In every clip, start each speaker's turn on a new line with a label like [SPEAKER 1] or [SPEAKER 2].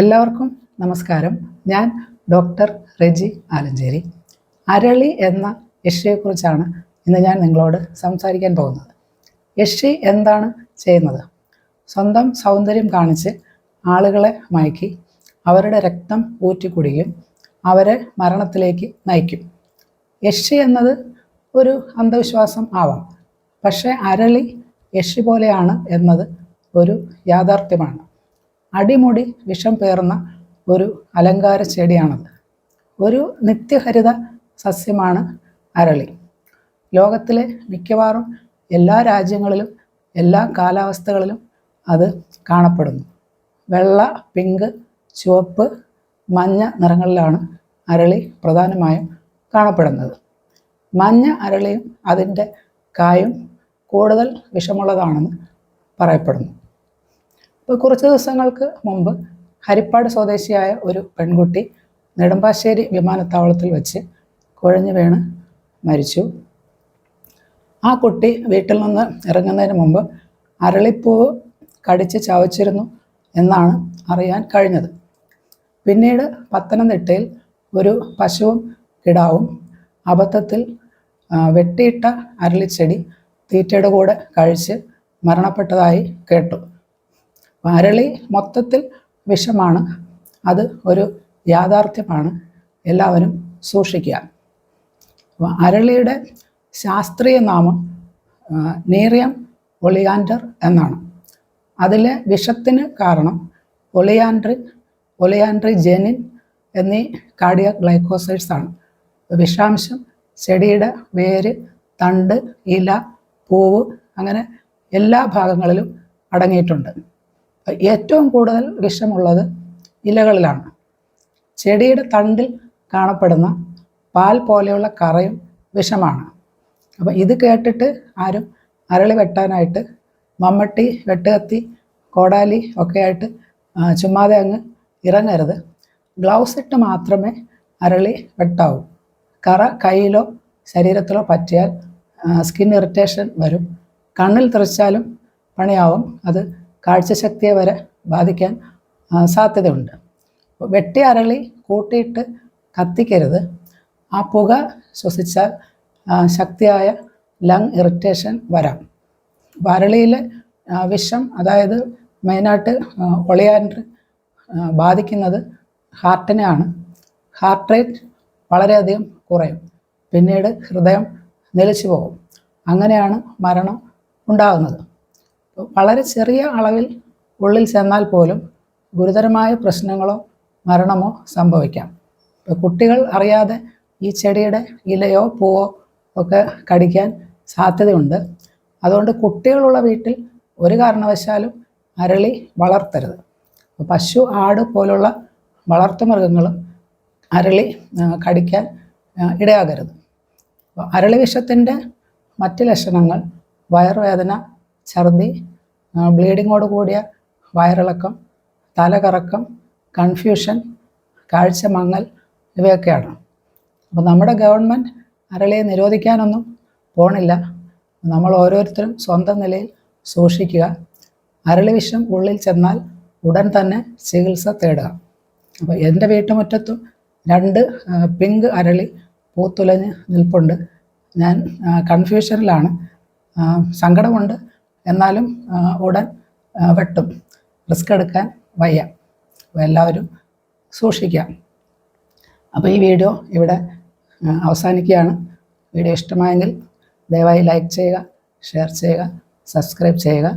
[SPEAKER 1] എല്ലാവർക്കും നമസ്കാരം. ഞാൻ ഡോക്ടർ റെജി ആലഞ്ചേരി. അരളി എന്ന യക്ഷിയെക്കുറിച്ചാണ് ഇന്ന് ഞാൻ നിങ്ങളോട് സംസാരിക്കാൻ പോകുന്നത്. യക്ഷി എന്താണ് ചെയ്യുന്നത്? സ്വന്തം സൗന്ദര്യം കാണിച്ച് ആളുകളെ മയക്കി അവരുടെ രക്തം ഊറ്റിക്കുടിക്കും അവരെ മരണത്തിലേക്ക് നയിക്കും. യക്ഷി എന്നത് ഒരു അന്ധവിശ്വാസം ആവാം. പക്ഷേ അരളി യക്ഷി പോലെയാണ് എന്നത് ഒരു യാഥാർത്ഥ്യമാണ്. അടിമുടി വിഷം പേർന്ന ഒരു അലങ്കാര ചെടിയാണത്. ഒരു നിത്യഹരിത സസ്യമാണ് അരളി. ലോകത്തിലെ മിക്കവാറും എല്ലാ രാജ്യങ്ങളിലും എല്ലാ കാലാവസ്ഥകളിലും അത് കാണപ്പെടുന്നു. വെള്ള പിങ്ക് ചുവപ്പ് മഞ്ഞ നിറങ്ങളിലാണ് അരളി പ്രധാനമായും കാണപ്പെടുന്നത്. മഞ്ഞ അരളിയും അതിന്റെ കായും കൂടുതൽ വിഷമുള്ളതാണെന്ന് പറയപ്പെടുന്നു. കുറച്ച് ദിവസങ്ങൾക്ക് മുമ്പ് ഹരിപ്പാട് സ്വദേശിയായ ഒരു പെൺകുട്ടി നെടുമ്പാശ്ശേരി വിമാനത്താവളത്തിൽ വെച്ച് കുഴഞ്ഞു വീണ് മരിച്ചു. ആ കുട്ടി വീട്ടിൽ നിന്ന് ഇറങ്ങുന്നതിന് മുമ്പ് അരളിപ്പൂവ് കടിച്ച് ചവച്ചിരുന്നു എന്നാണ് അറിയാൻ കഴിഞ്ഞത്. പിന്നീട് പത്തനംതിട്ടയിൽ ഒരു പശുവും കിടാവും അബദ്ധത്തിൽ വെട്ടിയിട്ട അരളിച്ചെടി തീറ്റയുടെ കൂടെ കഴിച്ച് മരണപ്പെട്ടതായി കേട്ടു. അരളി മൊത്തത്തിൽ വിഷമാണ്. അത് ഒരു യാഥാർത്ഥ്യമാണ്. എല്ലാവരും സൂക്ഷിക്കുക. അരളിയുടെ ശാസ്ത്രീയ നാമം നീറിയം ഒളിയാൻഡർ എന്നാണ്. അതിലെ വിഷത്തിന് കാരണം ഒളിയാൻഡ്രി ഒളിയാൻഡ്രി ജെനിൻ എന്നീ കാർഡിയ ഗ്ലൈക്കോസൈഡ്സ് ആണ്. വിഷാംശം ചെടിയുടെ വേര് തണ്ട് ഇല പൂവ് അങ്ങനെ എല്ലാ ഭാഗങ്ങളിലും അടങ്ങിയിട്ടുണ്ട്. ഏറ്റവും കൂടുതൽ വിഷമുള്ളത് ഇലകളിലാണ്. ചെടിയുടെ തണ്ടിൽ കാണപ്പെടുന്ന പാൽ പോലെയുള്ള കറയും വിഷമാണ്. അപ്പം ഇത് കേട്ടിട്ട് ആരും അരളി വെട്ടാനായിട്ട് മമ്മട്ടി വെട്ടുകത്തി കോടാലി ഒക്കെ ആയിട്ട് ചുമ്മാതെ അങ്ങ് ഇറങ്ങരുത്. ഗ്ലൗസ് ഇട്ട് മാത്രമേ അരളി വെട്ടാവൂ. കറ കയ്യിലോ ശരീരത്തിലോ പറ്റിയാൽ സ്കിൻ ഇറിറ്റേഷൻ വരും. കണ്ണിൽ തെറിച്ചാലും പണിയാവും. അത് കാഴ്ചശക്തിയെ വരെ ബാധിക്കാൻ സാധ്യതയുണ്ട്. വെട്ടി അരളി കൂട്ടിയിട്ട് കത്തിക്കരുത്. ആ പുക ശ്വസിച്ചാൽ ശക്തിയായ ലങ് ഇറിറ്റേഷൻ വരാം. വരളിയിലെ വിഷം അതായത് മെയിനായിട്ട് ഒളിയാൻഡർ ബാധിക്കുന്നത് ഹാർട്ടിനെയാണ്. ഹാർട്ട് റേറ്റ് വളരെയധികം കുറയും. പിന്നീട് ഹൃദയം നിലച്ചു പോകും. അങ്ങനെയാണ് മരണം ഉണ്ടാകുന്നത്. വളരെ ചെറിയ അളവിൽ ഉള്ളിൽ ചെന്നാൽ പോലും ഗുരുതരമായ പ്രശ്നങ്ങളോ മരണമോ സംഭവിക്കാം. കുട്ടികൾ അറിയാതെ ഈ ചെടിയുടെ ഇലയോ പൂവോ ഒക്കെ കടിക്കാൻ സാധ്യതയുണ്ട്. അതുകൊണ്ട് കുട്ടികളുള്ള വീട്ടിൽ ഒരു കാരണവശാലും അരളി വളർത്തരുത്. പശു ആട് പോലുള്ള വളർത്തുമൃഗങ്ങളും അരളി കടിക്കാൻ ഇടയാകരുത്. അരളി വിഷത്തിന്റെ മറ്റ് ലക്ഷണങ്ങൾ വയറുവേദന ഛർദി ബ്ലീഡിങ്ങോട് കൂടിയ വയറിളക്കം തലകറക്കം കൺഫ്യൂഷൻ കാഴ്ച മങ്ങൽ ഇവയൊക്കെയാണ്. അപ്പോൾ നമ്മുടെ ഗവൺമെന്റ് അരളിയെ നിരോധിക്കാനൊന്നും പോണില്ല. നമ്മൾ ഓരോരുത്തരും സ്വന്തം നിലയിൽ സൂക്ഷിക്കുക. അരളി വിഷം ഉള്ളിൽ ചെന്നാൽ ഉടൻ തന്നെ ചികിത്സ തേടുക. അപ്പോൾ എന്റെ വീട്ടുമുറ്റത്തും രണ്ട് പിങ്ക് അരളി പൂത്തുലഞ്ഞ് നിൽപ്പുണ്ട്. ഞാൻ കൺഫ്യൂഷനിലാണ് സങ്കടമുണ്ട്. എന്നാലും ഉടൻ വെട്ടും. റിസ്ക് എടുക്കാൻ വയ്യ. അപ്പോൾ എല്ലാവരും സൂക്ഷിക്കാം. അപ്പോൾ ഈ വീഡിയോ ഇവിടെ അവസാനിക്കുകയാണ്. വീഡിയോ ഇഷ്ടമായെങ്കിൽ ദയവായി ലൈക്ക് ചെയ്യുക ഷെയർ ചെയ്യുക സബ്സ്ക്രൈബ് ചെയ്യുക.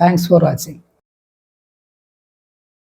[SPEAKER 1] Thanks for watching.